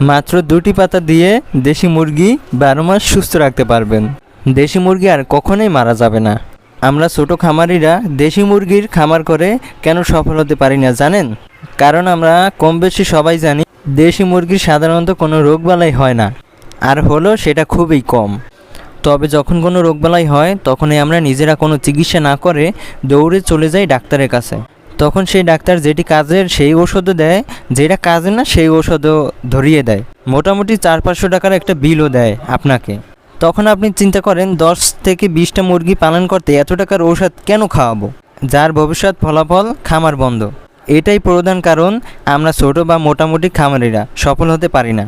মাত্র দুটি পাতা দিয়ে দেশি মুরগি বারো মাস সুস্থ রাখতে পারবেন। দেশি মুরগি আর কখনোই মারা যাবে না। আমরা ছোট খামারিরা দেশি মুরগির খামার করে কেন সফল হতে পারি না জানেন? কারণ আমরা কম বেশি সবাই জানি, দেশি মুরগির সাধারণত কোনো রোগবালাই হয় না, আর হলো সেটা খুবই কম। তবে যখন কোনো রোগবালাই হয়, তখনই আমরা নিজেরা কোনো চিকিৎসা না করে দৌড়ে চলে যাই ডাক্তারের কাছে। তখন সেই ডাক্তার যেটি কাজের সেই ওষুধও দেয়, যেটা কাজে না সেই ওষুধও ধরিয়ে দেয়। মোটামুটি চার পাঁচশো টাকার একটা বিলও দেয় আপনাকে। তখন আপনি চিন্তা করেন, দশ থেকে বিশটা মুরগি পালন করতে এত টাকার ঔষধ কেন খাওয়াবো? যার ভবিষ্যৎ ফলাফল খামার বন্ধ। এটাই প্রধান কারণ, আমরা ছোট বা মোটামুটি খামারিরা সফল হতে পারি না।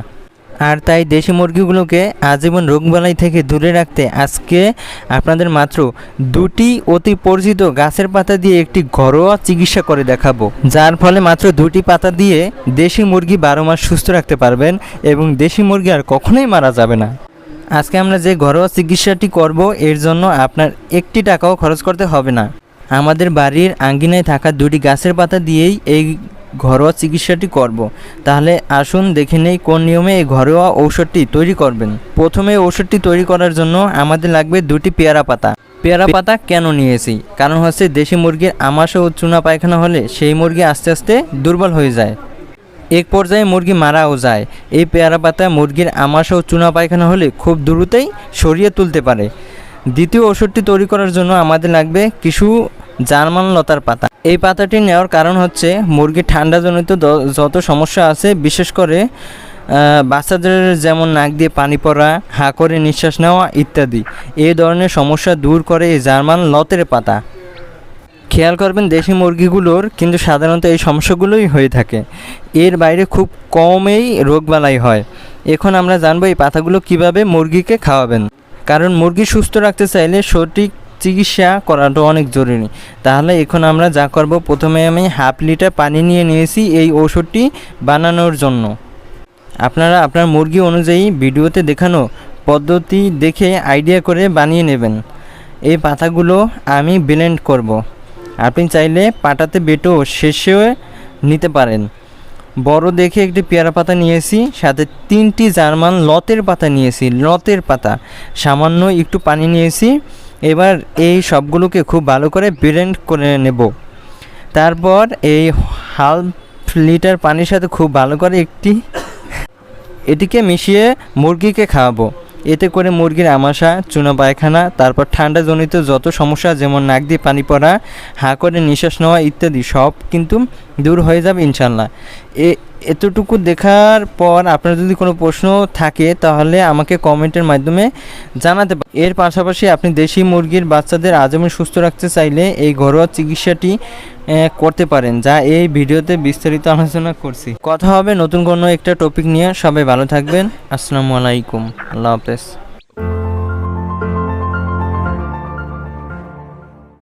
আর তাই দেশি মুরগিগুলোকে আজীবন রোগবালাই থেকে দূরে রাখতে আজকে আপনাদের মাত্র দুটি অতি পরিচিত গাছের পাতা দিয়ে একটি ঘরোয়া চিকিৎসা করে দেখাবো। যার ফলে মাত্র দুটি পাতা দিয়ে দেশি মুরগি বারো মাস সুস্থ রাখতে পারবেন এবং দেশি মুরগি আর কখনোই মারা যাবে না। আজকে আমরা যে ঘরোয়া চিকিৎসাটি করব, এর জন্য আপনার একটি টাকাও খরচ করতে হবে না। আমাদের বাড়ির আঙ্গিনায় থাকা দুটি গাছের পাতা দিয়েই এই ঘরোয়া চিকিৎসাটি করব। তাহলে আসুন দেখে নেই কোন নিয়মে এই ঘরোয়া ঔষধটি তৈরি করবেন। প্রথমে ঔষধটি তৈরি করার জন্য আমাদের লাগবে দুটি পেয়ারা পাতা। পেয়ারা পাতা কেন নিয়েছি? কারণ হচ্ছে দেশি মুরগির আমাশা ও চুনা পায়খানা হলে সেই মুরগি আস্তে আস্তে দুর্বল হয়ে যায়। এক পর্যায়ে মুরগি মারাও যায়। এই পেয়ারা পাতা মুরগির আমাশা ও চুনা পায়খানা হলে খুব দ্রুতই সরিয়ে তুলতে পারে। দ্বিতীয় ওষুধটি তৈরি করার জন্য আমাদের লাগবে কিছু জার্মান লতার পাতা। এই পাতাটি নেওয়ার কারণ হচ্ছে মুরগির ঠান্ডাজনিত যত সমস্যা আছে, বিশেষ করে বাচ্চাদের যেমন নাক দিয়ে পানি পড়া, হা করে নিঃশ্বাস নেওয়া ইত্যাদি। এই ধরনের সমস্যা দূর করে এই জার্মান লতের পাতা। খেয়াল করবেন দেশি মুরগিগুলোর কিন্তু সাধারণত এই সমস্যাগুলোই হয়ে থাকে। এর বাইরে খুব কমেই রোগবালাই হয়। এখন আমরা জানব এই পাতাগুলো কীভাবে মুরগিকে খাওয়াবেন। কারণ মুরগি সুস্থ রাখতে চাইলে সঠিক চিকিৎসা করাটা অনেক জরুরি। তাহলে এখন আমরা যা করব, প্রথমে আমি হাফ লিটার পানি নিয়ে নিয়েছি এই ওষুধটি বানানোর জন্য। আপনারা আপনার মুরগি অনুযায়ী ভিডিওতে দেখানো পদ্ধতি দেখে আইডিয়া করে বানিয়ে নেবেন। এই পাতাগুলো আমি ব্লেন্ড করব। আপনি চাইলে পাটাতে বেটেও শেষেও নিতে পারেন। বড় দেখে একটি পেয়ারা পাতা নিয়েছি, সাথে তিনটি জার্মান লতের পাতা নিয়েছি, লতের পাতা। সামান্য একটু পানি নিয়েছি। এবার এই সবগুলোকে খুব ভালো করে ব্রেন্ড করে নেব। তারপর এই হাফ লিটার পানির সাথে খুব ভালো করে একটি এটিকে মিশিয়ে মুরগিকে খাওয়াবো। এতে করে মুরগির আমাশা, চুনা পায়খানা, তারপর ঠান্ডা জনিত যত সমস্যা যেমন নাক দিয়ে পানি পড়া, হা করে নিঃশ্বাস নেওয়া ইত্যাদি সব কিন্তু দূর হয়ে যাবে ইনশাল্লাহ। এ এতটুকু দেখার পর আপনার যদি কোনো প্রশ্ন থাকে, তাহলে আমাকে কমেন্টের মাধ্যমে জানাতে পারেন এর পাশাপাশি আপনি দেশি মুরগির বাচ্চাদের আজমে সুস্থ রাখতে চাইলে এই ঘরোয়া চিকিৎসাটি করতে পারেন, যা এই ভিডিওতে বিস্তারিত আলোচনা করছি। কথা হবে নতুন কোনো একটা টপিক নিয়ে। সবাই ভালো থাকবেন। আসসালামু আলাইকুম। আল্লাহ হাফেজ।